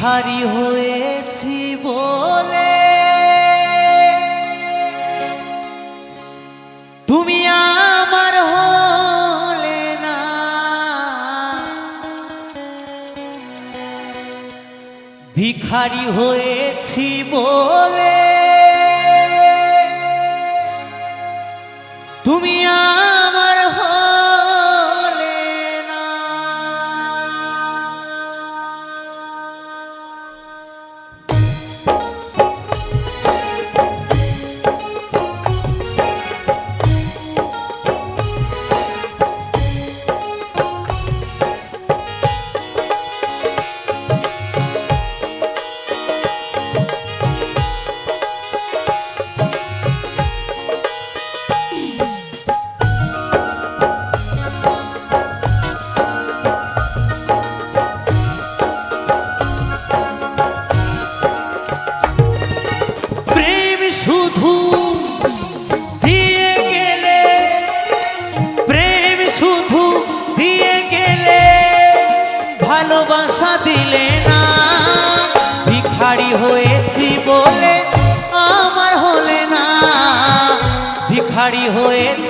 ভিখারি হয়েছি বলে। তুমি আমার হলে না। ভিখারি হয়েছি বলে। তুমি আমার শুধু দিয়ে গেলে, প্রেম শুধু দিয়ে গেলে, ভালোবাসা দিলে না। ভিখারি হয়েছি বলে আমার হলে না। ভিখারি হয়েছি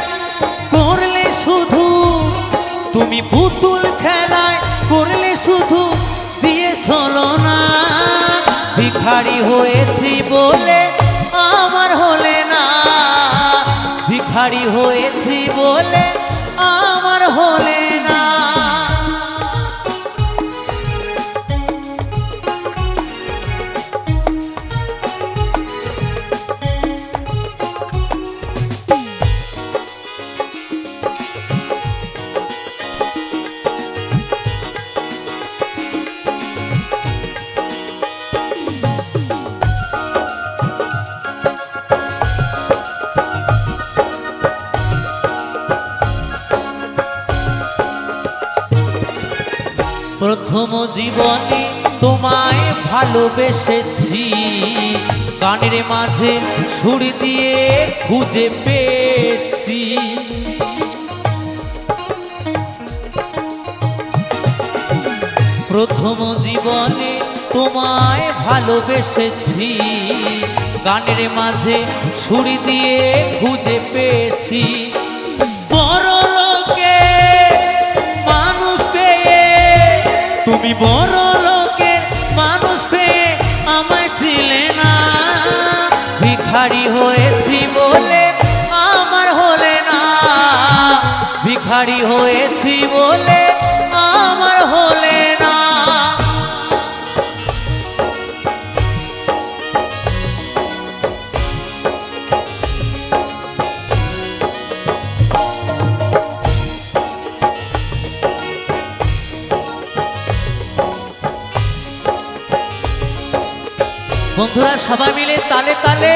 তুমি পুতুল খেলায় করলে শুধু দিয়ে চলো না। ভিখারি হয়েছি বলে আমার হলে না। ভিখারি হয়েছি বলে আমার হলে না। প্রথম জীবনে তোমায় ভালোবেসেছি। গানের মাঝে সুর দিয়ে খুঁজে পেয়েছি। প্রথম জীবনে তোমায় ভালোবেসেছি। গানের মাঝে সুর দিয়ে খুঁজে পেয়েছি। হয়েছি বলে আমার হলে না। ভিখারি হয়েছি বলে আমার হলে না। বন্ধুরা সবাই মিলে তালে তালে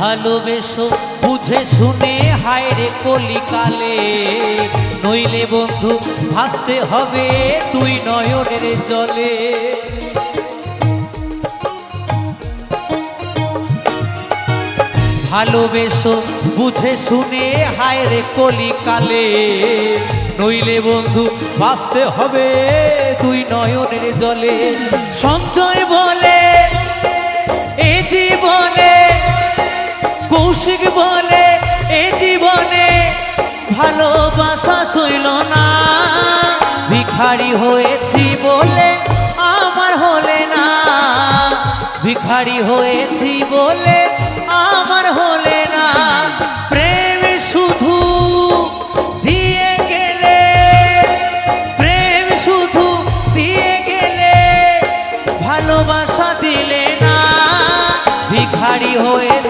ভালোবেসো, বুঝে শুনে, হায় রে কলিকালে। নইলে বন্ধু, ভাসতে হবে তুই নয়নের জলে। ভালোবেসো, বুঝে শুনে, হায় রে কলিকালে। নইলে বন্ধু বাঁচতে হবে তুই নয়নের জলে। সঞ্চয় বলে ভিখারি হয়েছি বলে আমার হলে না। ভিখারি হয়েছি বলে আমার হলে না। প্রেম শুধু দিয়ে গেলে, প্রেম শুধু দিয়ে গেলে ভালোবাসা দিলে না। ভিখারি হয়েছি